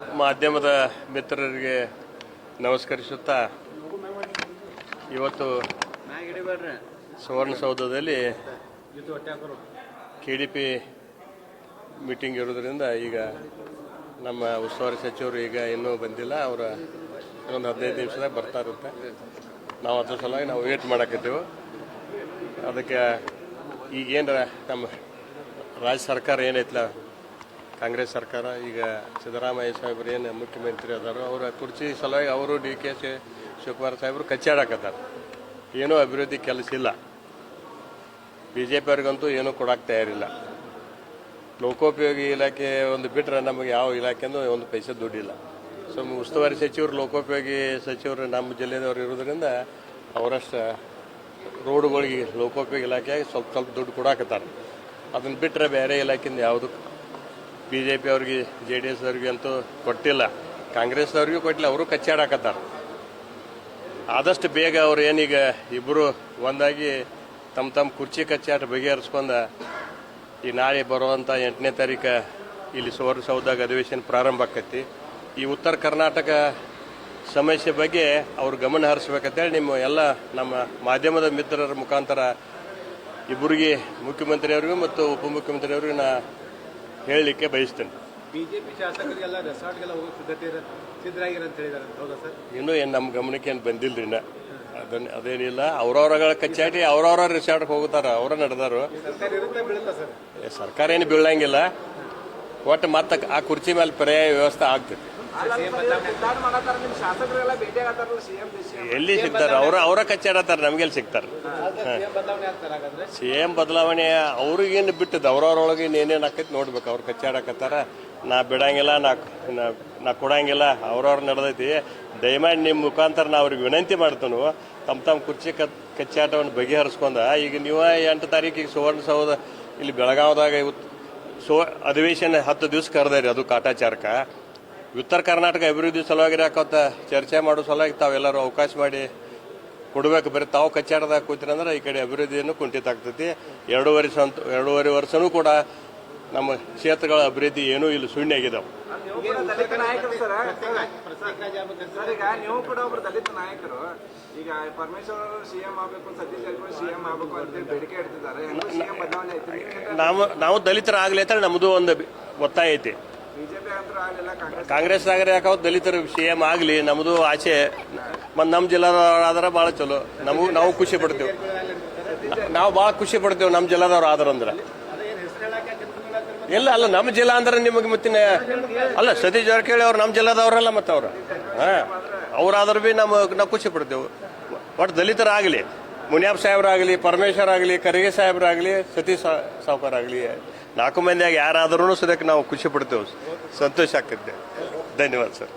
ಮಾಧ್ಯಮದ ಮಿತ್ರರಿಗೆ ನಮಸ್ಕರಿಸುತ್ತಾ, ಇವತ್ತು ಸುವರ್ಣಸೌಧದಲ್ಲಿ ಕೆ ಡಿ ಪಿ ಮೀಟಿಂಗ್ ಇರೋದ್ರಿಂದ ಈಗ ನಮ್ಮ ಉಸ್ತುವಾರಿ ಸಚಿವರು ಈಗ ಇನ್ನೂ ಬಂದಿಲ್ಲ. ಅವರ ಒಂದು ಹದಿನೈದು ನಿಮಿಷದಾಗ ಬರ್ತಾ ಇರುತ್ತೆ. ನಾವು ಅದ್ರ ಸಲುವಾಗಿ ನಾವು ವೇಟ್ ಮಾಡಕತ್ತೀವಿ. ಅದಕ್ಕೆ ಈಗೇನು ನಮ್ಮ ರಾಜ್ಯ ಸರ್ಕಾರ ಏನೈತಲ್ಲ ಕಾಂಗ್ರೆಸ್ ಸರ್ಕಾರ, ಈಗ ಸಿದ್ದರಾಮಯ್ಯ ಸಾಹೇಬ್ರು ಏನು ಮುಖ್ಯಮಂತ್ರಿ ಅದಾರೋ, ಅವರ ಕುರ್ಚಿ ಸಲುವಾಗಿ ಅವರು ಡಿ ಕೆ ಸಿ ಶಿವಕುಮಾರ್ ಸಾಹೇಬರು ಕಚ್ಚಾಡಕತ್ತಾರ ಏನೂ ಅಭಿವೃದ್ಧಿ ಕೆಲಸ ಇಲ್ಲ. ಬಿ ಜೆ ಪಿಯವ್ರಿಗಂತೂ ಏನೂ ಕೊಡಕ್ಕೆ ತಯಾರಿಲ್ಲ. ಲೋಕೋಪಯೋಗಿ ಇಲಾಖೆ ಒಂದು ಬಿಟ್ಟರೆ ನಮಗೆ ಯಾವ ಇಲಾಖೆನೂ ಒಂದು ಪೈಸೆ ದುಡ್ಡಿಲ್ಲ. ಸೊ ಉಸ್ತುವಾರಿ ಸಚಿವರು, ಲೋಕೋಪಯೋಗಿ ಸಚಿವರು ನಮ್ಮ ಜಿಲ್ಲೆದವ್ರು ಇರೋದ್ರಿಂದ ಅವರಷ್ಟು ರೋಡ್ಗಳಿಗೆ ಲೋಕೋಪಯೋಗಿ ಇಲಾಖೆಯಾಗಿ ಸ್ವಲ್ಪ ಸ್ವಲ್ಪ ದುಡ್ಡು ಕೊಡಾಕತ್ತಾರೆ ಅದನ್ನು ಬಿಟ್ಟರೆ ಬೇರೆ ಇಲಾಖೆಯಿಂದ ಯಾವುದು ಬಿ ಜೆ ಪಿ ಅವ್ರಿಗೆ ಜೆ ಡಿ ಎಸ್ ಅವ್ರಿಗೆ ಅಂತೂ ಕೊಟ್ಟಿಲ್ಲ. ಕಾಂಗ್ರೆಸ್ನವ್ರಿಗೂ ಕೊಟ್ಟಿಲ್ಲ, ಅವರು ಕಚ್ಚಾಡಕತ್ತಾರ. ಆದಷ್ಟು ಬೇಗ ಅವ್ರು ಏನೀಗ ಇಬ್ಬರು ಒಂದಾಗಿ ತಮ್ಮ ತಮ್ಮ ಕುರ್ಚಿ ಕಚ್ಚಾಟ ಬಗೆಹರಿಸ್ಕೊಂಡ ಈ ನಾಳೆ ಬರುವಂಥ ಎಂಟನೇ ತಾರೀಕು ಇಲ್ಲಿ ಸುವರ್ಣಸೌಧದಾಗ ಅಧಿವೇಶನ ಪ್ರಾರಂಭ ಆಕೈತಿ. ಈ ಉತ್ತರ ಕರ್ನಾಟಕ ಸಮಸ್ಯೆ ಬಗ್ಗೆ ಅವ್ರು ಗಮನ ಹರಿಸ್ಬೇಕಂತೇಳಿ ನಿಮ್ಮ ಎಲ್ಲ ನಮ್ಮ ಮಾಧ್ಯಮದ ಮಿತ್ರರ ಮುಖಾಂತರ ಇಬ್ಬರಿಗೆ ಮುಖ್ಯಮಂತ್ರಿಯವರಿಗೂ ಮತ್ತು ಉಪಮುಖ್ಯಮಂತ್ರಿಯವರಿಗೂ ನಾ ಹೇಳಲಿಕ್ಕೆ ಬಯಸ್ತೇನೆ. ಬಿಜೆಪಿ ಶಾಸಕರಿಗೆಲ್ಲ ರೆಸಾರ್ಟ್ಗೆಲ್ಲ ಹೋಗೋ ಸಿದ್ಧತೆ ಇರ ಸಿದ್ಧರಾಗಿರ ಅಂತ ಹೇಳಿದಾರೆ. ಹೌದಾ ಸರ್? ಇನ್ನೂ ಏನು ನಮ್ಮ ಗಮನಕ್ಕೆ ಏನು ಬಂದಿಲ್ಲ ಇನ್ನ? ಅದನ್ನ ಅದೇನಿಲ್ಲ. ಅವ್ರವ್ರಗಳ ಕಚ್ಚಾಟಿ ಅವ್ರವ್ರ ರೆಸಾರ್ಟ್ಗೆ ಹೋಗ್ತಾರ ಅವ್ರ ನಡೆದಾರು. ಸರ್ಕಾರ ಇರುತ್ತೆ ಬೀಳುತ್ತಾ ಸರ್? ಏ, ಸರ್ಕಾರ ಏನು ಬೀಳಂಗಿಲ್ಲ. ಒಟ್ಟು ಮತ್ತೆ ಆ ಕುರ್ಚಿ ಮೇಲೆ ಪರ್ಯಾಯ ವ್ಯವಸ್ಥೆ ಆಗ್ತೈತಿ. ಎಲ್ಲಿ ಸಿಗ್ತಾರೆ? ಅವರ ಅವರ ಕಚ್ಚಾಡತ್ತಾರೆ ನಮ್ಗೆಲ್ಲಿ ಸಿಗ್ತಾರೆ? ಸಿಎಂ ಬದಲಾವಣೆ ಆಗ್ತಾರೆ ಹಾಗಾದ್ರೆ. ಸಿ ಎಂ ಬದಲಾವಣೆ ಅವ್ರಿಗೇನು ಬಿಟ್ಟದ್ದು? ಅವ್ರವ್ರೊಳಗೆ ಏನೇನು ಆಕೈತಿ ನೋಡ್ಬೇಕು. ಅವ್ರು ಕಚ್ಚಾಡಕತ್ತಾರ ನಾ ಬಿಡಂಗಿಲ್ಲ ನಾ ನಾ- ಕೊಡಂಗಿಲ್ಲ. ಅವ್ರವ್ರು ನಡೆದೈತಿ. ದಯಮಾಡಿ ನಿಮ್ಮ ಮುಖಾಂತರ ನಾ ಅವ್ರಿಗೆ ವಿನಂತಿ ಮಾಡ್ತೇನೆ. ತಮ್ಮ ತಮ್ಮ ಕುರ್ಚಿ ಕತ್ ಕಚ್ಚಾಟವನ್ನು ಬಗೆಹರಿಸ್ಕೊಂಡ. ಈಗ ನೀವು ಎಂಟು ತಾರೀಕಿಗೆ ಸುವರ್ಣಸೌಧ ಇಲ್ಲಿ ಬೆಳಗಾವದಾಗ ಇವತ್ತು ಸೋ ಅಧಿವೇಶನ ಹತ್ತು ದಿವಸ ಕರೆದಾರಿ ಅದು ಕಾಟಾಚಾರಕ. ಉತ್ತರ ಕರ್ನಾಟಕ ಅಭಿವೃದ್ಧಿ ಸಲುವಾಗಿ ಯಾಕಂತ ಚರ್ಚೆ ಮಾಡೋ ಸಲುವಾಗಿ ತಾವೆಲ್ಲರೂ ಅವಕಾಶ ಮಾಡಿ ಕೊಡಬೇಕು. ಬರೀ ತಾವು ಕಚ್ಚಾಡ್ದಾಗ ಕೂತ್ರಿ ಅಂದ್ರೆ ಈ ಕಡೆ ಅಭಿವೃದ್ಧಿಯನ್ನು ಕುಂಠಿತ ಆಗ್ತೈತಿ. ಎರಡೂವರೆ ಸಂತ ಎರಡೂವರೆ ವರ್ಷನೂ ಕೂಡ ನಮ್ಮ ಕ್ಷೇತ್ರಗಳ ಅಭಿವೃದ್ಧಿ ಏನೂ ಇಲ್ಲಿ ಶೂನ್ಯ ಸರ್. ಈಗ ನೀವು ಕೂಡ ಒಬ್ರು ದಲಿತ ನಾಯಕರು. ಈಗ ಪರಮೇಶ್ವರ್ ಅವರು ಸಿಎಂ ಆಗ್ಬೇಕು ಸತೀಶ್ ಜಾರಕಿಹೊಳಿ ಸಿಎಂ ಆಗ್ಬೇಕು ಅಂತ ಬೇಡಿಕೆ ಇಡ್ತಿದ್ದಾರೆ. ಹೆಂಗೂ ಸಿಎಂ ಬದಲಾವಣೆ ಐತಿ ನಾವು ನಾವು ದಲಿತರಾಗಲಿ ಅಂತ ನಮ್ಮದು ಒಂದು ಒತ್ತಾಯ ಐತಿ ಬಿಜೆಪಿ ಅಂತೂ ಆಗಲಿಲ್ಲ ಕಾಂಗ್ರೆಸ್ ಕಾಂಗ್ರೆಸ್ನಾಗರೆ ಯಾಕಾವ್ ದಲಿತರ ಸಿ ಎಂ ಆಗಲಿ ನಮ್ಮದು ಆಸೆ ಮತ್ತು ನಮ್ಮ ಜಿಲ್ಲಾದವ್ರು ಆದ್ರೆ ಭಾಳ ಚಲೋ. ನಮಗೂ, ನಾವು ಖುಷಿ ಪಡ್ತೇವೆ. ನಾವು ಭಾಳ ಖುಷಿ ಪಡ್ತೇವೆ ನಮ್ಮ ಜಿಲ್ಲಾದವ್ರು ಹೇಳಕ್ಕೆ ತಿಳ್ಕೊಂಡ್ರೆ ಇಲ್ಲ, ಅಲ್ಲ ನಮ್ಮ ಜಿಲ್ಲಾ ಅಂದ್ರೆ ನಿಮಗೆ ಮತ್ತಿನ ಅಲ್ಲ, ಸತೀಶ್ ಜಾರಕಿಹೊಳಿ ಅವ್ರು ನಮ್ಮ ಜಿಲ್ಲಾದವ್ರಲ್ಲ ಮತ್ತೆ ಅವ್ರು. ಹಾಂ, ಅವ್ರಾದ್ರೂ ಭೀ ನಮ್ಮ ನಾವು ಖುಷಿ ಪಡ್ತೇವೆ. ಒಟ್ಟು ದಲಿತರಾಗಲಿ ಮುನಿಯಾಬ್ ಸಾಹೇಬ್ರಾಗಲಿ, ಪರಮೇಶ್ವರ್ ಆಗಲಿ, ಖರ್ಗೆ ಸಾಹೇಬ್ರಾಗಲಿ, ಸತೀಶ್ ಸಾಹುಕಾರ ಆಗಲಿ ನಾಲ್ಕು ಮಂದಿಯಾಗ ಯಾರಾದ್ರೂ ಸದ್ಯಕ್ಕೆ ನಾವು ಖುಷಿ ಪಡ್ತೇವೆ. ಸಂತೋಷ ಆಗ್ತೈತೆ. ಧನ್ಯವಾದ ಸರ್.